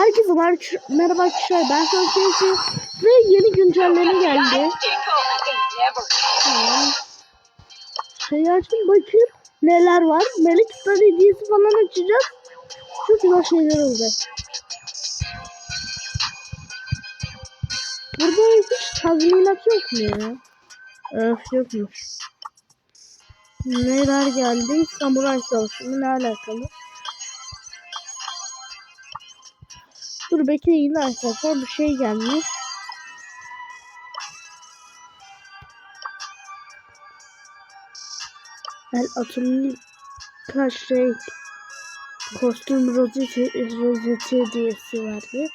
Herkese mer- merhaba arkadaşlar ben Sönkesi ve yeni güncelleme geldi. Şey açtım bakayım neler var. Melek Star hediyesi falan açacağız. Çok güzel şeyler olacak. Burada hiç tazminat yok mu ya? Öf yokmuş. Neler geldi? Samuray Savaşı ne alakalı? Dur bekleyin arkadaşlar bir şey gelmiş. El atımın kaç renk kostüm rozeti, rozeti hediyesi vardı.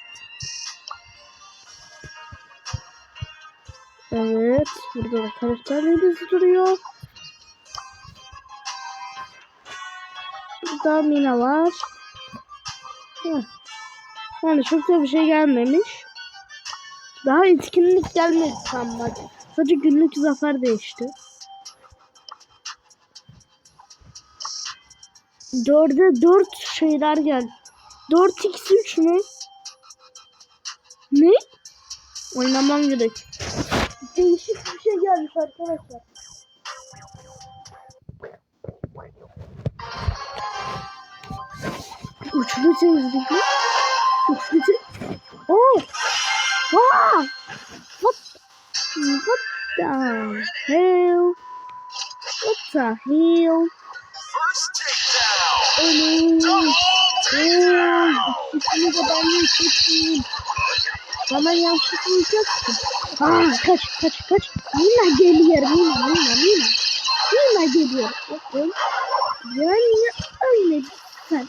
Evet. Burada da karakter hediyesi duruyor. Burada Mina var. Heh. Yani çok da bir şey gelmemiş. Daha etkinlik gelmedi tam bak. Sadece günlük zafer değişti. Dörde dört şeyler geldi. 4x3 mü? Ne? Oynamam gerek. Değişik bir şey gelmiş arkadaşlar. Üçlü temizlik mi? Oh! Wow! What? What the hell? What the hell? First takedown. Oğlum. Double takedown. Oh, de ben yiyecektim. Bana yansıtmayacaksın. Aa, kaç kaç kaç. Mina geliyor. Mina Mina Mina. Mina geliyor. Bakın. Yani ölmedi sen.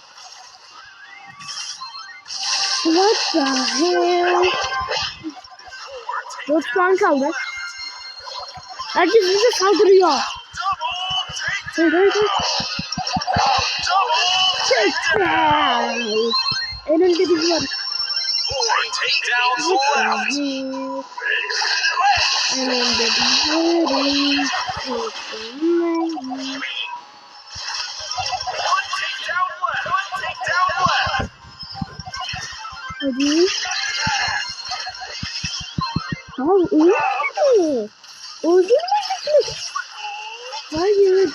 What the hell? Dört puan kaldı. Herkes bize saldırıyor. Hayır hayır hayır. Takedown. En önde biz var. En biz varız. Hadi. Abi öldü. Öldürmedi mi? Hayır.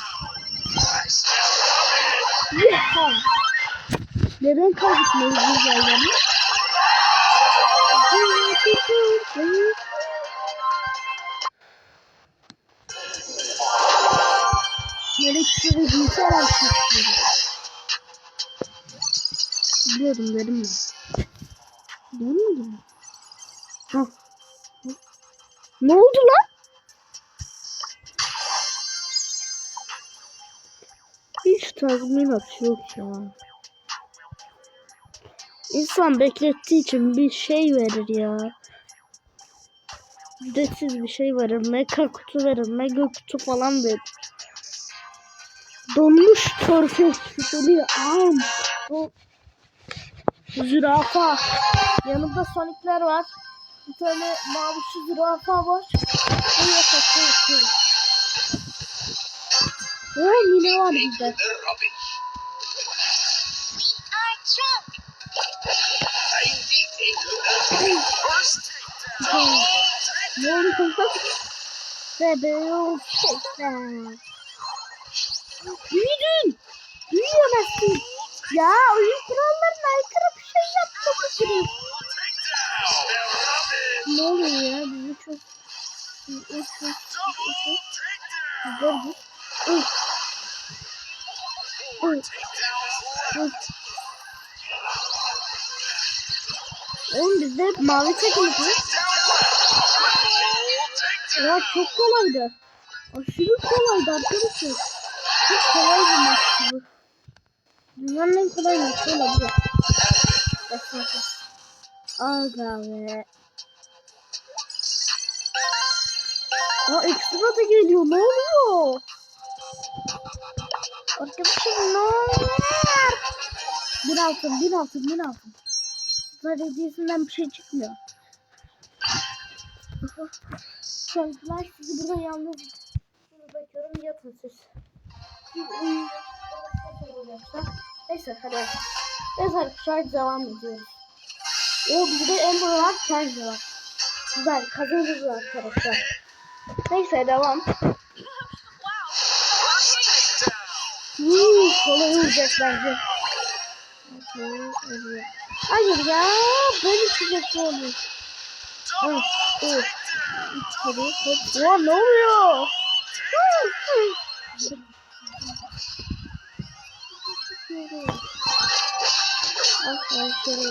Yeah. Neden kaybetmeyiz biz yerlerini? Size bilgisayar açmak Biliyordum dedim ben. Gelmedi mi? Ha. Ne oldu lan? Hiç tazminat yok ya. İnsan beklettiği için bir şey verir ya. Ücretsiz bir şey verir. Mega kutu verir. Mega kutu falan verir. Donmuş körfez şüpheli. Am. O zürafa. Yanımda sonikler var. Bir tane mavi şu zürafa var. Bu yatakta yatıyor. Oo Mine var bizde. Ne oldu? Bebeğim. Büyüdün. Büyüyemezsin. Ya oyun kurallarına aykırı şey yapmamışsınız. Takedown. Ne oluyor ya? Bizi çok... Çok... Zor bu. Uy. Takedowns Uy. Oğlum bizde hep mavi takımız. Ya çok kolaydı. Aşırı kolaydı arkadaşlar. Çok kolay bir maçtı bu. Dünyanın en kolay maçı olabilir. Aga be. Aa ekstra da geliyor. Ne oluyor? Arkadaşlar ne oluyor? Bir altın, bir altın, bir altın. Star hediyesinden bir şey çıkmıyor. Çocuklar sizi burada yalnız bırakıyorum yatın siz. Neyse hadi. Neyse arkadaşlar devam ediyoruz. O bizde Amber var, Kenji var. Güzel kazanırız arkadaşlar. Neyse devam. Hmm, kolay olacak bence. Hayır ya, böyle çıkacak olmuş. Double Evet. hadi. Oha ne oluyor? Ah, ben ah,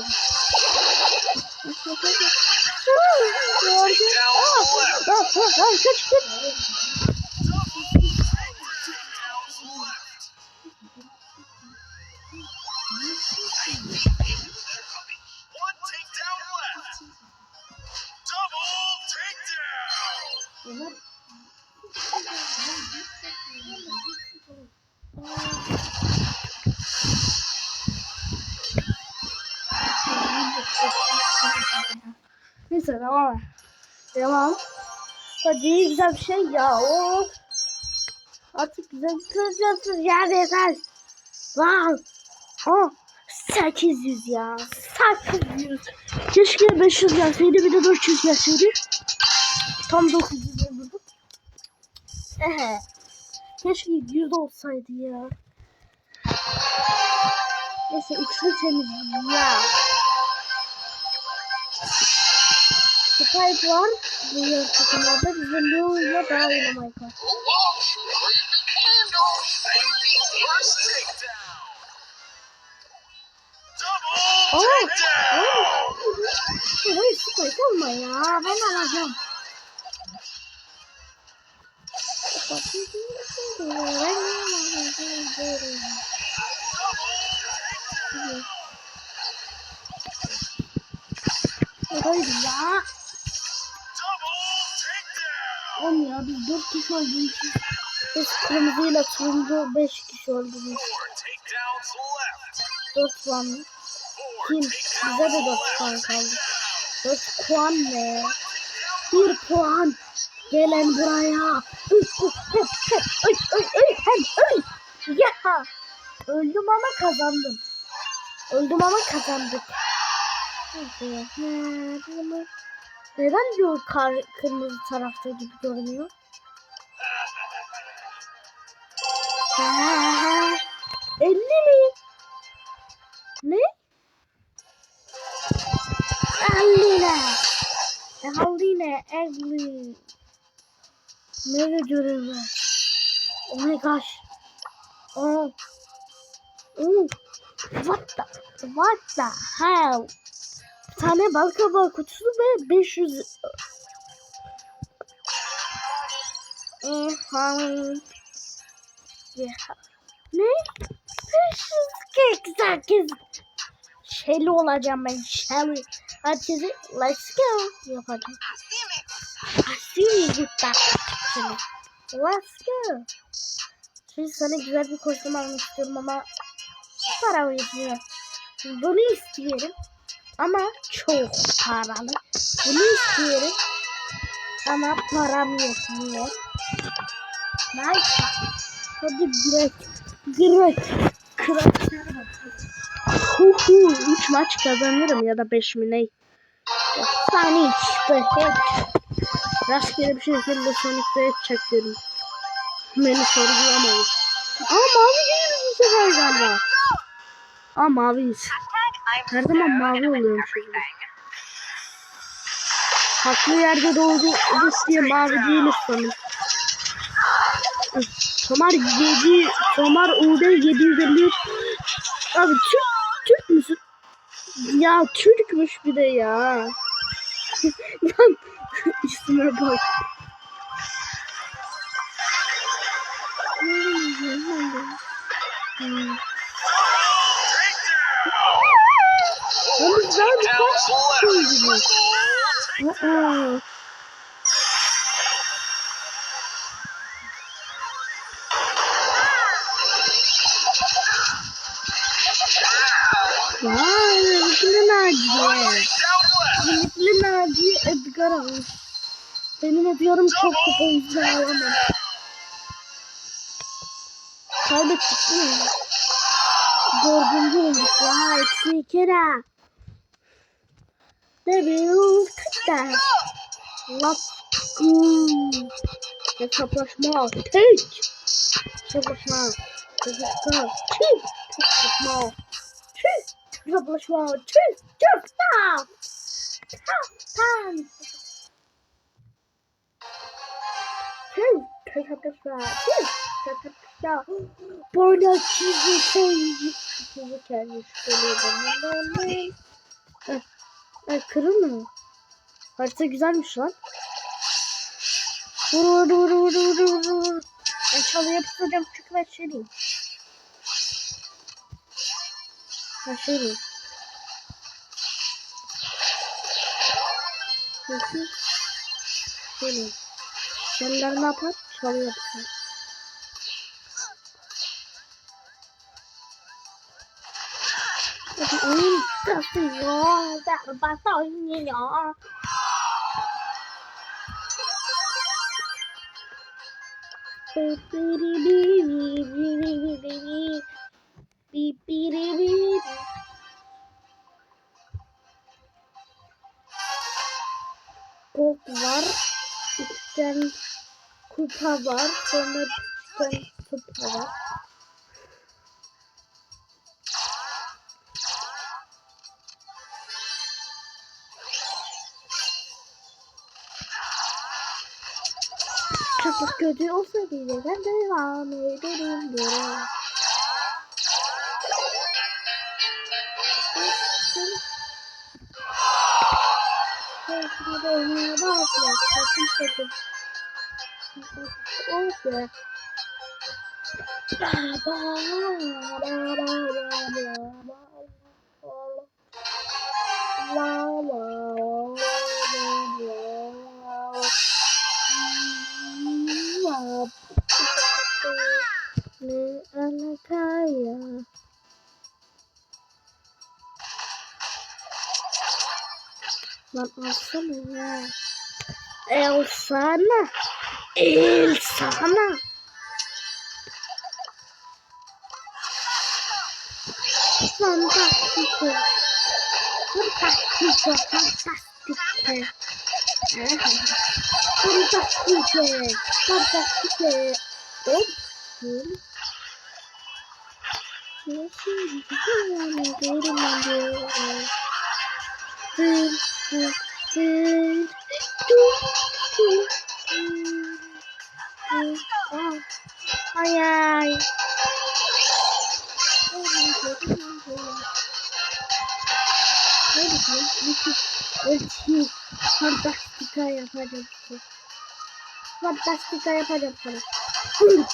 kaç kaç. One takedown devam et. Devam. Hadi güzel bir şey ya. O. Artık güzel şey yapacaksın ya yeter. Wow. Ha. 800 ya. 800. Keşke 500 gelseydi bir de 400 gelseydi. Tam 900 olurdu. Ehe. Keşke 100 olsaydı ya. Neyse üçlü temiz ya. Spike var. Bu takımlarda bizim Leo'yla daha oynamayı var. First takedown. Oh, Double takedown. Hayır Spike olma ya. Ben alacağım. Hayır ya. Double takedown. Oğlum ya biz 4 kişi öldük. Biz kırmızıyla turuncu 5 kişi left. 4 puan. Kim? Bize de 4 puan kaldı. 4 puan ne? 1 puan. Gelen buraya. Üy, üy, üy, üy, üy, üy, hem, üy. Ya. Öldüm ama kazandım. Öldüm ama kazandık. Neden diyor kar, kırmızı tarafta gibi görünüyor? Ha, 50 mi? Ne? 50 ne? 50 ne? 50. Ne görev var? Oh my gosh. Oh. Oh. What the? What the hell? Tane bal kabağı kutusu ve 500 Eh, hani- Ya. Ne? 548 Shelly olacağım ben Shelly. Herkese let's go yapacağım. Asili gittik. Şimdi. Let's go. Şimdi sana güzel bir kostüm almak istiyorum ama para yetmiyor. Bunu istiyorum ama çok paralı. Bunu istiyorum ama param yetmiyor. Neyse. Hadi direkt direkt krakter bakalım. 3 maç kazanırım ya da 5 mi ne? Sonic the Hedgehog. Rastgele bir şekilde Sonic the Hedgehog dedim. Beni sorgulamayın. Ama mavi değiliz bu sefer galiba. Aa maviyiz. Her zaman mavi oluyormuş. o zaman. Haklı yerde doğdu diye mavi değiliz sanırım. Tomar 7 Tomar UD 753 Abi Türk Türk müsün? Ya Türkmüş bir de ya. Lan isme bak. Hmm. Ama güzel bir Takedowns kaç left. koydu bu. Aa. Vay, Limitli Naciye. Limitli Naciye Edgar almış. Benim ediyorum çok kupa yüzden alamam. Kaybettik değil mi? Dördüncü olduk ya. Eksi iki lira. Devil Touchdown. Let's go. Hesaplaşma. Tek. Hesaplaşma. Hesaplaşma. Çift. Hesaplaşma. Çift. Hesaplaşma. Çift. Çift. Tam. Tam. Çift. Hesaplaşma. Çift. Hesaplaşma. Bu arada çizgi kendi. Çizgi kendi. Şöyle. Heh. Ay kırılmıyor. Harita güzelmiş lan. Vur vur vur vur vur vur vur. Ben çalı yapacağım çünkü ben şey değilim. Ben şey. Çünkü şey değilim. Kendiler ne yapar? Çalı yapar. Oyun kasıyor. Berbat oynuyor. Kok var. Üçten kupa var. Sonra üçten kupa var. Çok kötü olsa bile ben devam ederim diyorum. Şimdi oynamaya başlıyor. Sakın sakın. Oh be. Ba ba ba ba ba ba ne alakaya Lan alsana ya Elsana Elsana Fantastico Fantastico Fantastico Fantastico Fantastico Hop Nasıl görüm ben diyorum. Hı hı hı. Du du du. Ah. Ay ay. Ölçü. Fantastika yapacağım. Fantastika yapacağım sana. Hı.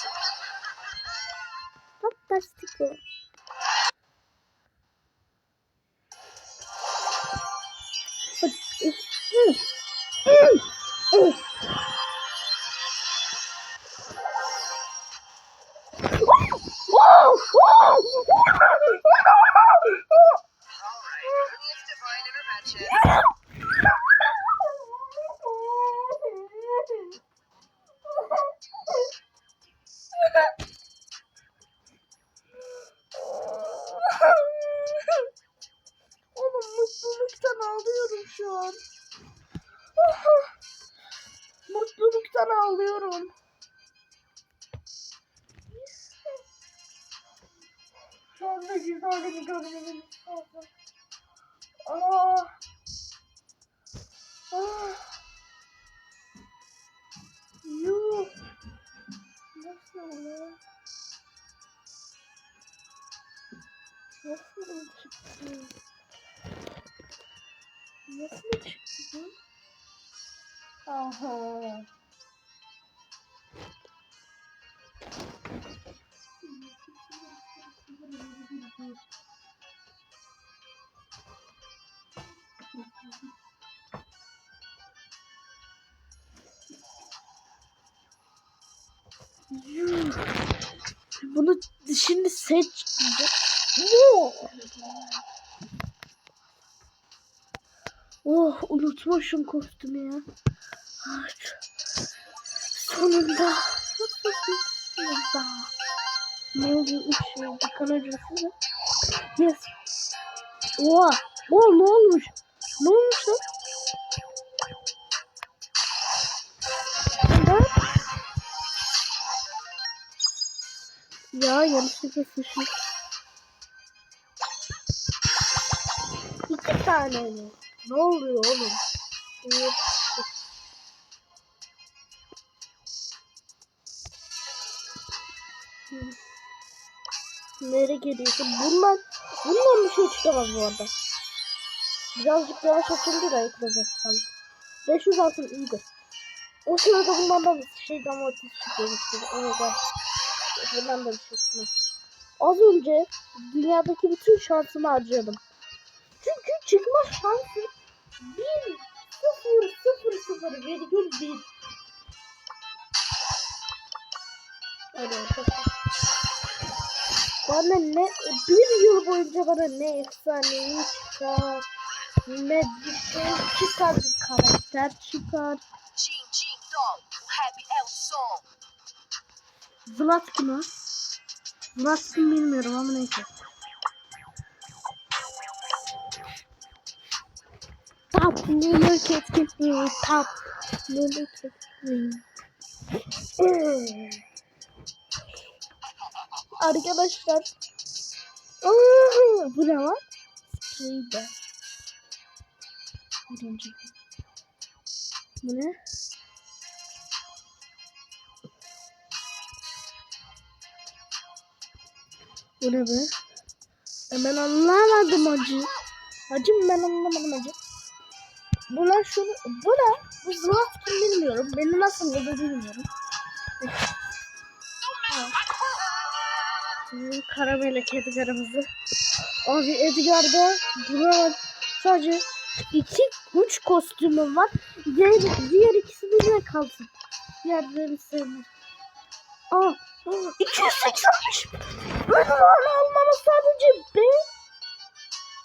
Ya? Nasıl çıktı? Nasıl çıktı? Aha. Yuh. Bunu şimdi seç. Oh. Oh unutmuşum kostümü ya. Ah, Sonunda. Sonunda. Ne oluyor? Üç şey. Bakan öncesi mi? Yes. Oha. Oh ne olmuş? Ne olmuş lan? Ya yanlışlıkla sıçmış. İki tane mi? Ne oluyor oğlum? İki. Nereye geliyorsun? Bundan, bundan bir şey çıkamaz bu arada. Birazcık yavaş açıldı da falan. 500 altın iyidir. O sırada bundan da bir şey damlatısı çıkıyormuş. Evet Bundan da bir şey. Az önce dünyadaki bütün şansımı harcadım. Çünkü çıkma şansı 1 0 0 0 virgül 1. Hadi arkadaşlar. Bana ne bir yıl boyunca bana ne efsanevi çıkar ne bir şey çıkar bir karakter çıkar. Jing Jing Dong, Happy. Vlad kim o? Vlad kim bilmiyorum ama neyse. Etkinliği Tap Lülük etkinliği Arkadaşlar Bu ne lan? Birinci Bu ne? Bu ne be? E ben anlamadım hacı. Hacım ben anlamadım hacı. Buna şunu, bu ne? Bu zıvat kim bilmiyorum. Beni nasıl buldu bilmiyorum. Bizim kara melek Edgar'ımızı. Abi Edgar'da buna sadece iki uç kostümüm var. Diğer, diğer ikisi de yine kalsın. Diğerleri sevmem. Aa, 285. Benim hala almama sadece be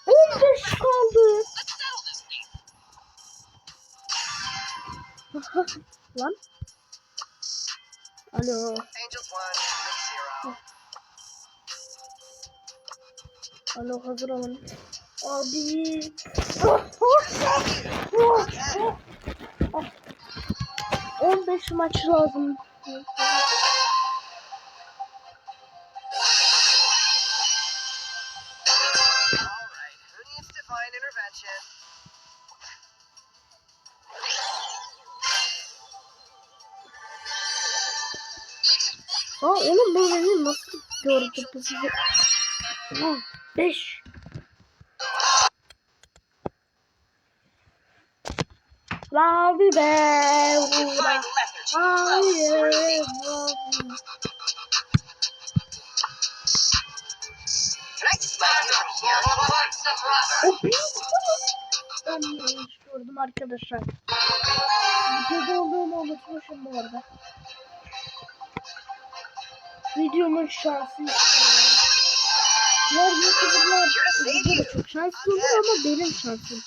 15 kaldı. Lan. Alo. Alo hazır olun. Abi. Oh, oh, oh, oh. 15 maç lazım. Can I smash your heart? O büyük Ben gördüm arkadaşlar. Videoda olduğumu unutmuşum bu arada. Videomun şansı. Diğer YouTuber'lar videoda çok şanslı olur ama benim şansım.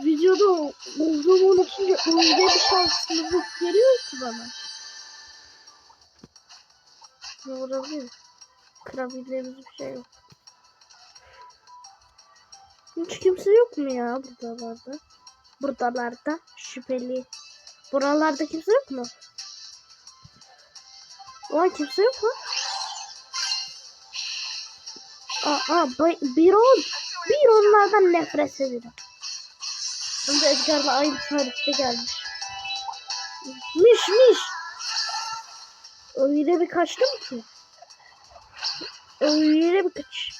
Videoda olduğumu unutunca öyle bir şanssızlık geliyor ki bana. Ne olabilir? Kırabileceğimiz bir şey yok. Hiç kimse yok mu ya buralarda? Buradalarda şüpheli. Buralarda kimse yok mu? Ulan kimse yok mu? Aa, bay- bir on. Bir onlardan nefret ederim. Hem de Edgar'la aynı tarihte gelmiş. Miş miş. Öyle bir kaçtım ki. Öyle bir kaç.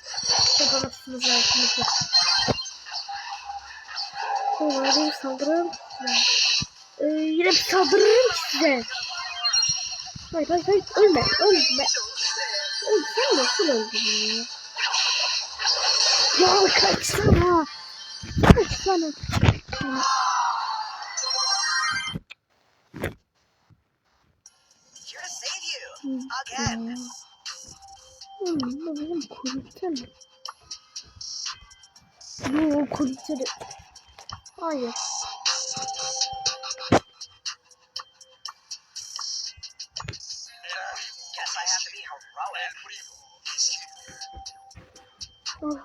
Yapamazsınız arkadaşlar. Umarım saldırırım size. Yine bir saldırırım size. Hayır hayır hayır ölme ölme. Oğlum sen nasıl öldün ya? Ya kaçsana. Kaçsana. You. Again. Oğlum kulüpte mi? Yok de. Hayır. Oh.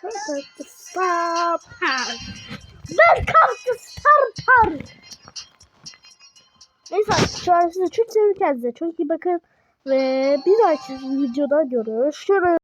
Perfect star power. Welcome to star power. Neyse arkadaşlar size çok seviyorum kendinize. Çok iyi bakın ve bir dahaki videoda görüşürüz.